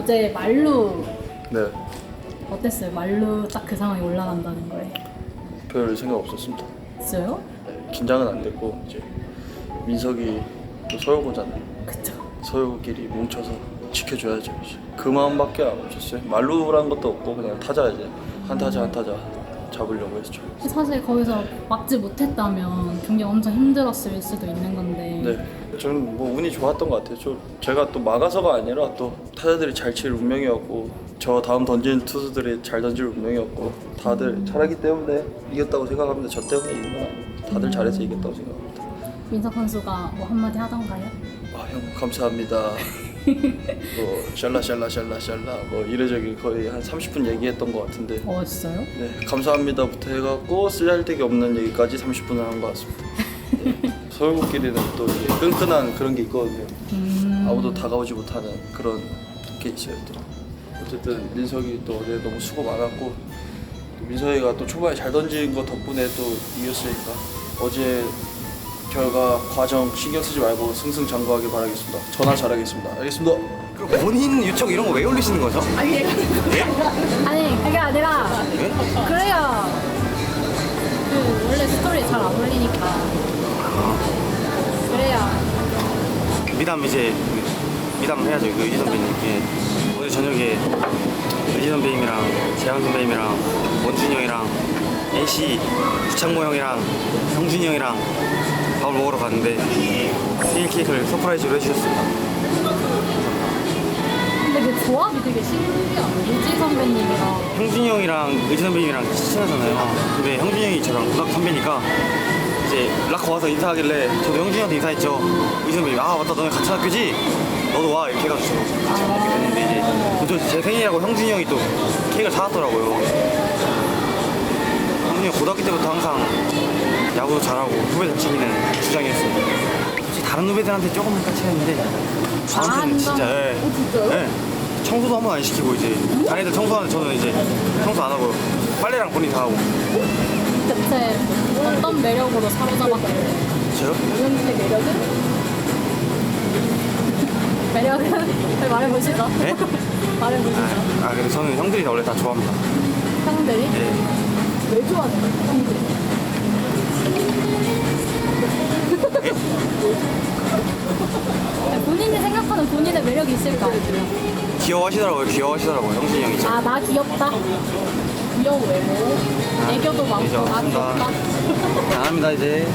어제 말루 네, 어땠어요? 말루 딱그 상황에 올라간다는 거에. 별 생각 없었습니다. 있어요? 긴장은 안 됐고 이제 민석이 또 서효고잖아요. 그쵸. 서효끼리 뭉쳐서 지켜줘야죠. 이제. 그 마음밖에 안 없었어요. 말루란 것도 없고 그냥 타자 이제 한 타자 한 타자 잡으려고 했죠. 사실 거기서 막지 못했다면 경기 엄청 힘들었을 수도 있는 건데. 네, 저는 뭐 운이 좋았던 것 같아요. 저 제가 또 막아서가 아니라 또 타자들이 잘 칠 운명이었고 저 다음 던지는 투수들이 잘 던질 운명이었고 다들 잘하기 때문에 이겼다고 생각합니다. 저 때문에 이긴 건 아니고 다들 잘해서 이겼다고 생각합니다. 민석 선수가 뭐 한마디 하던가요? 아 형 감사합니다. 뭐 샬라 샬라 샬라 샬라 뭐 이래저래 거의 한 30분 얘기했던 것 같은데 어 진짜요? 네 감사합니다부터 해갖고 쓰잘데기 없는 얘기까지 30분을 한 것 같습니다. 네. 서울국끼리는 또 이게 끈끈한 그런 게 있거든요. 음. 아무도 다가오지 못하는 그런 게 있어요 또. 어쨌든 민석이 또 어제 너무 수고 많았고 또 민석이가 또 초반에 잘 던진 거 덕분에 또 이겼으니까 어제 결과 과정 신경 쓰지 말고 승승장구하길 바라겠습니다. 전화 잘하겠습니다. 알겠습니다. 그 본인 유청 이런 거 왜 올리시는 거죠? 아니 그게 아니라 네? 그래야 그 원래 스토리 잘 안 올리니까 그래야 미담 이제 미담 해야죠 그 의지 선배님 예. 오늘 저녁에 의지 선배님이랑 재환 선배님이랑 원준이 형이랑 NC 유창모 형이랑 형준이 형이랑 밥을 먹으러 갔는데 생일 케이크를 서프라이즈로 해주셨습니다. 근데 그 조합이 되게 신기해요. 유지 선배님이랑. 형준이 형이랑 의지 선배님이랑 친하잖아요. 근데 형준이 형이 저랑 고등학교 선배니까 이제 락커 와서 인사하길래 저도 형준이 형한테 인사했죠. 의지 선배님 아 맞다. 너네 같은 학교지? 너도 와. 이렇게 해가지고. 같이 먹게 됐는데 이제 먼저 제 생일이라고 형준이 형이 또 케이크를 사왔더라고요 형 고등학교 때부터 항상 야구도 잘하고 후배들 챙기는 주장이었어요 솔직히 다른 후배들한테 조금만 까칠했는데 저한테는 진짜 예. 어? 예. 청소도 한 번 안 시키고 이제 다른 애들 청소하는데 저는 이제 청소 안 하고 빨래랑 본인 다 하고 대체 어떤 매력으로 사로잡았길래 저요? 우영진의 매력은? 매력은? 말해보시죠 네? 말해보시죠 아, 아 근데 저는 형들이 원래 다 좋아합니다 형들이? 예. 왜? 아니, 본인이 생각하는 본인의 매력이 있을 거 아니에요? 귀여워하시더라고요 귀여워하시더라고요 형준이 형이 아, 나 귀엽다. 귀여워, 외모. 애교도 많고, 나 없습니다. 귀엽다. 안 합니다 이제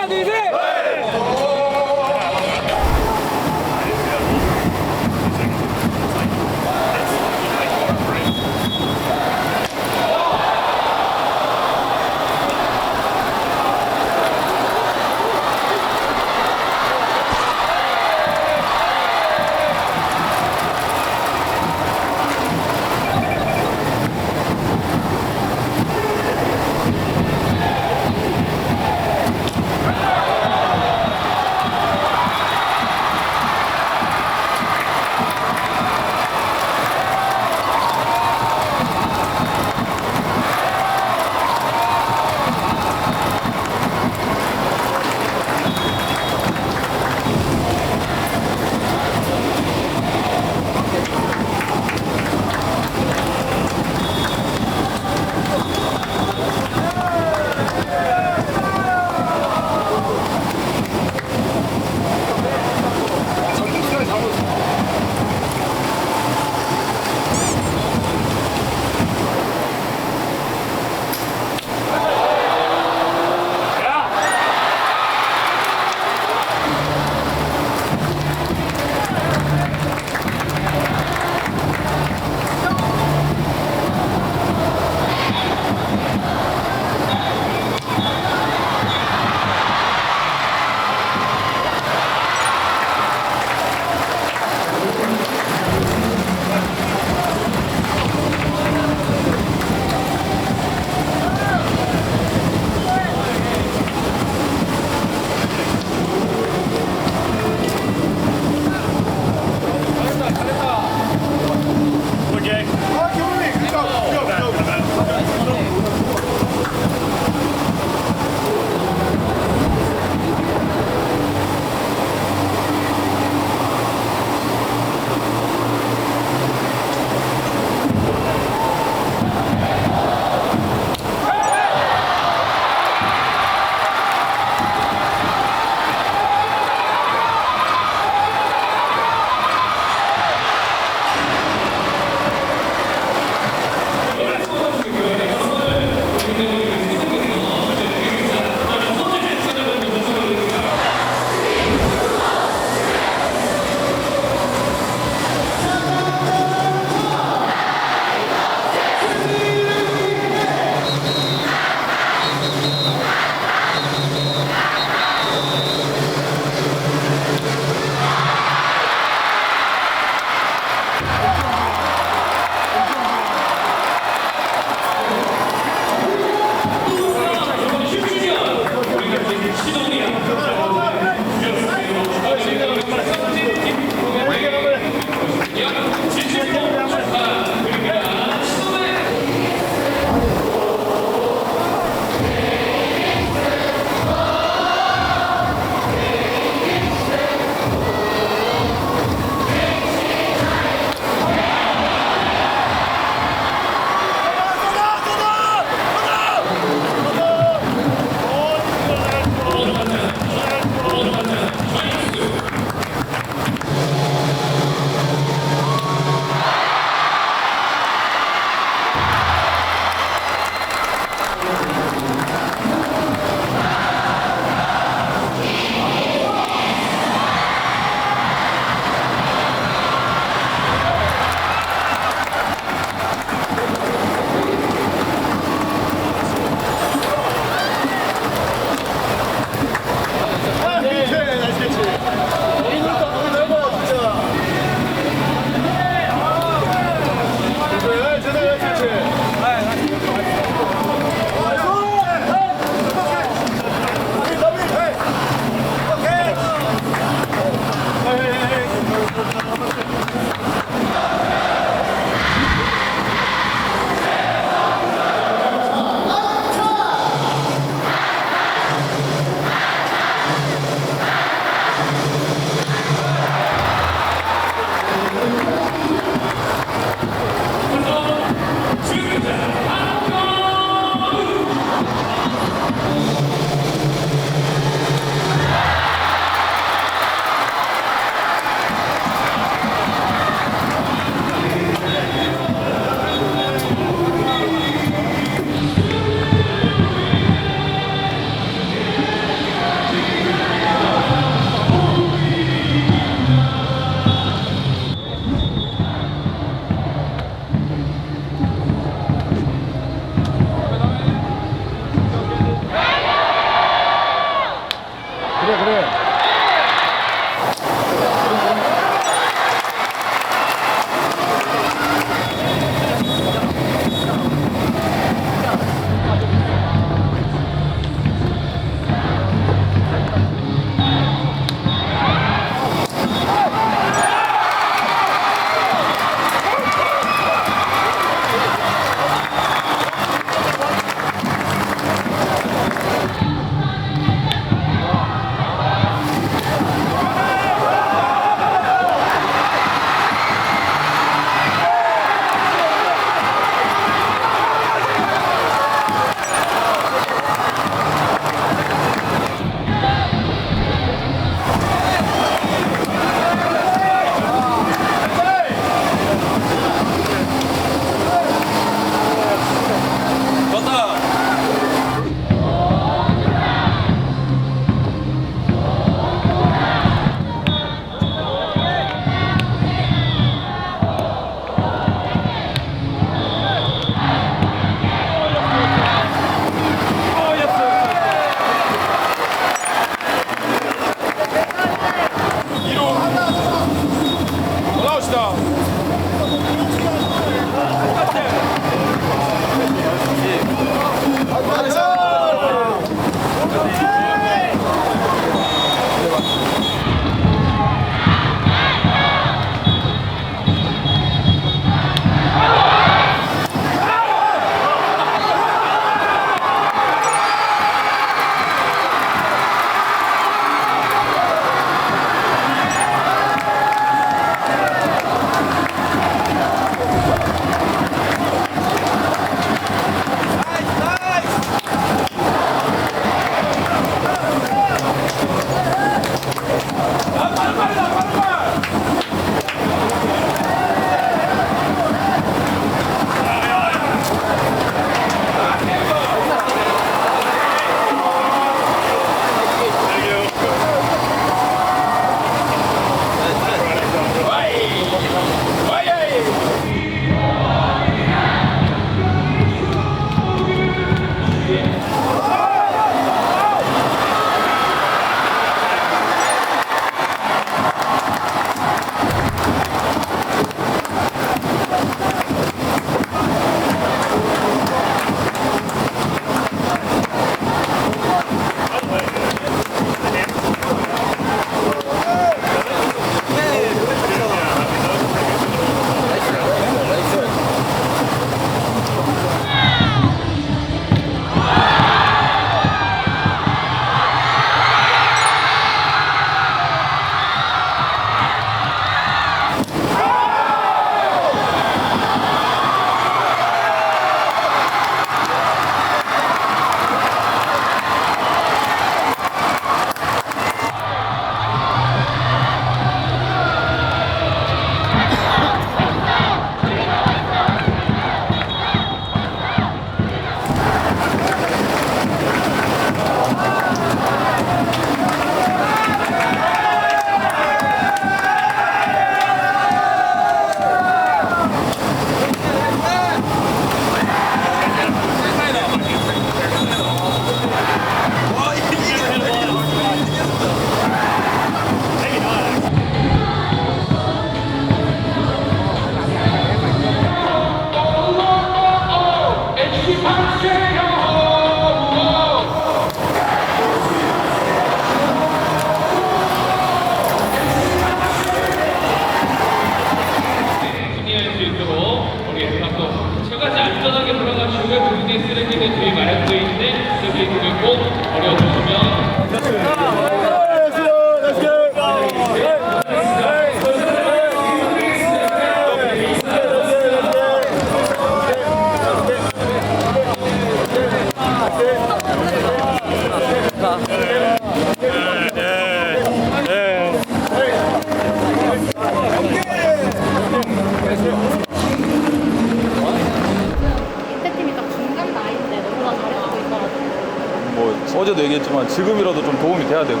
어제도 얘기했지만 지금이라도 좀 도움이 돼야 되고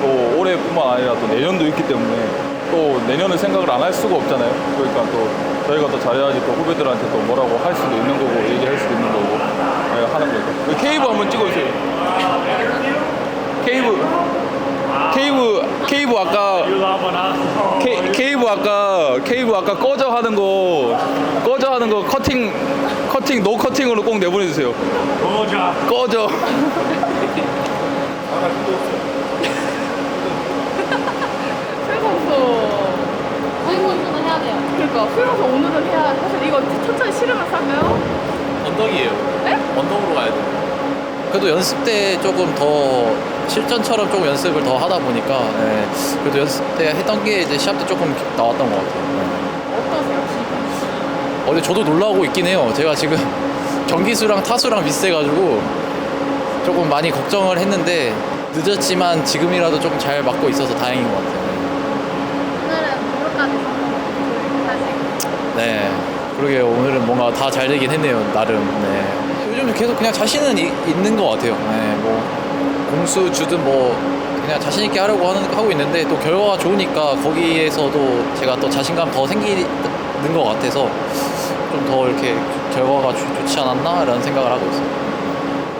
또 올해뿐만 아니라 또 내년도 있기 때문에 또 내년을 생각을 안 할 수가 없잖아요. 그러니까 또 저희가 더 잘해야지 또 후배들한테 또 뭐라고 할 수도 있는 거고 얘기할 수도 있는 거고 네, 하는 거죠. 그 케이브 한번 찍어주세요. 케이브 아까 케, 케이브 아까 케이브 아까 꺼져 하는 거 꺼져 하는 거 커팅 커팅 노 커팅으로 꼭 내보내주세요. 꺼져. 꺼져. 그래서 수행원수는 해야 돼요. 그러니까 풀어서 오늘은 해야 사실 이거 천천히 실으면 살까요? 언덕이에요. 네? 언덕으로 가야 돼. 그래도 연습 때 조금 더 실전처럼 조금 연습을 더 하다 보니까 네, 그래도 연습 때 했던 게 이제 시합 때 조금 나왔던 것 같아요. 네. 어, 근데 저도 놀라고 있긴 해요. 제가 지금 경기수랑 타수랑 비슷해가지고 조금 많이 걱정을 했는데 늦었지만 지금이라도 조금 잘 맞고 있어서 다행인 것 같아요. 오늘은 무릎까지 네. 그러게요. 오늘은 뭔가 다 잘 되긴 했네요. 나름. 네. 요즘 계속 그냥 자신은 이- 있는 것 같아요. 네. 뭐 공수 주든 뭐 그냥 자신 있게 하려고 하는 하고 있는데 또 결과가 좋으니까 거기에서도 제가 또 자신감 더 생기는 것 같아서 좀 더 이렇게 결과가 좋- 좋지 않았나라는 생각을 하고 있어요.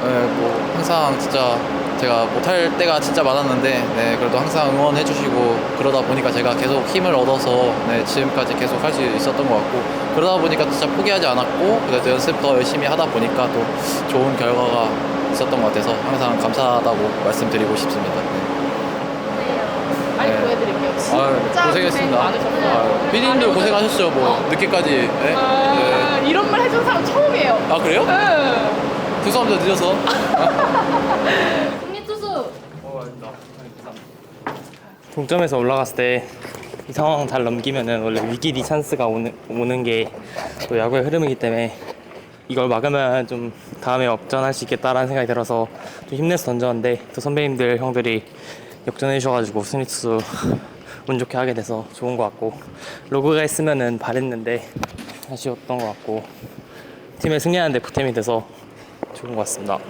네, 뭐 항상 진짜 제가 못할 때가 진짜 많았는데 네, 그래도 항상 응원해 주시고 그러다 보니까 제가 계속 힘을 얻어서 네, 지금까지 계속 할 수 있었던 것 같고 그러다 보니까 진짜 포기하지 않았고 그래도 연습 더 열심히 하다 보니까 또 좋은 결과가 있었던 것 같아서 항상 감사하다고 말씀드리고 싶습니다. 네. 빨리 네. 보여드릴게요. 진짜 고생 고생했습니다. 많으셨어요. 아, 피디님들 고생하셨죠. 뭐 늦게까지. 네? 아, 네. 이런 말 해준 사람 처음이에요. 아 그래요? 네. 죄송합니다 늦어서. 승리 투수. 동점에서 올라갔을 때 이 상황 잘 넘기면은 원래 위기 리 찬스가 오는, 오는 게 또 야구의 흐름이기 때문에 이걸 막으면 좀 다음에 역전할 수 있겠다라는 생각이 들어서 좀 힘내서 던졌는데 또 선배님들 형들이 역전해 주셔가지고 승리 투수 운 좋게 하게 돼서 좋은 것 같고 로그가 있으면은 바랬는데 아쉬웠던 것 같고 팀에 승리하는데 보탬이 돼서 좋은 것 같습니다.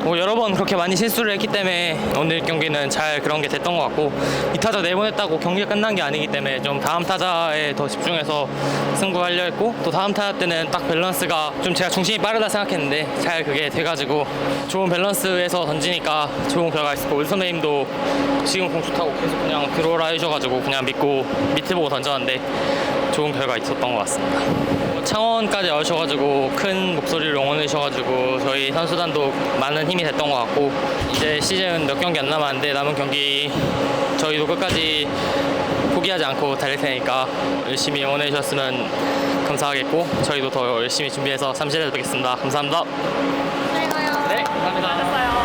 뭐 여러 번 그렇게 많이 실수를 했기 때문에 오늘 경기는 잘 그런 게 됐던 것 같고 이 타자 내보냈다고 경기가 끝난 게 아니기 때문에 좀 다음 타자에 더 집중해서 승부하려 했고 또 다음 타자 때는 딱 밸런스가 좀 제가 중심이 빠르다 생각했는데 잘 그게 돼가지고 좋은 밸런스에서 던지니까 좋은 결과가 있었고 우리 선배님도 지금 공 좋다고 계속 그냥 들어오라 해주셔가지고 그냥 믿고 밑에 보고 던졌는데 좋은 결과 있었던 것 같습니다. 창원까지 와주셔가지고 큰 목소리를 응원해 주셔가지고 저희 선수단도 많은 힘이 됐던 것 같고 이제 시즌 몇 경기 안 남았는데 남은 경기 저희도 끝까지 포기하지 않고 달릴 테니까 열심히 응원해 주셨으면 감사하겠고 저희도 더 열심히 준비해서 삼실에서 뵙겠습니다. 감사합니다. 네, 감사합니다. 잘했어요.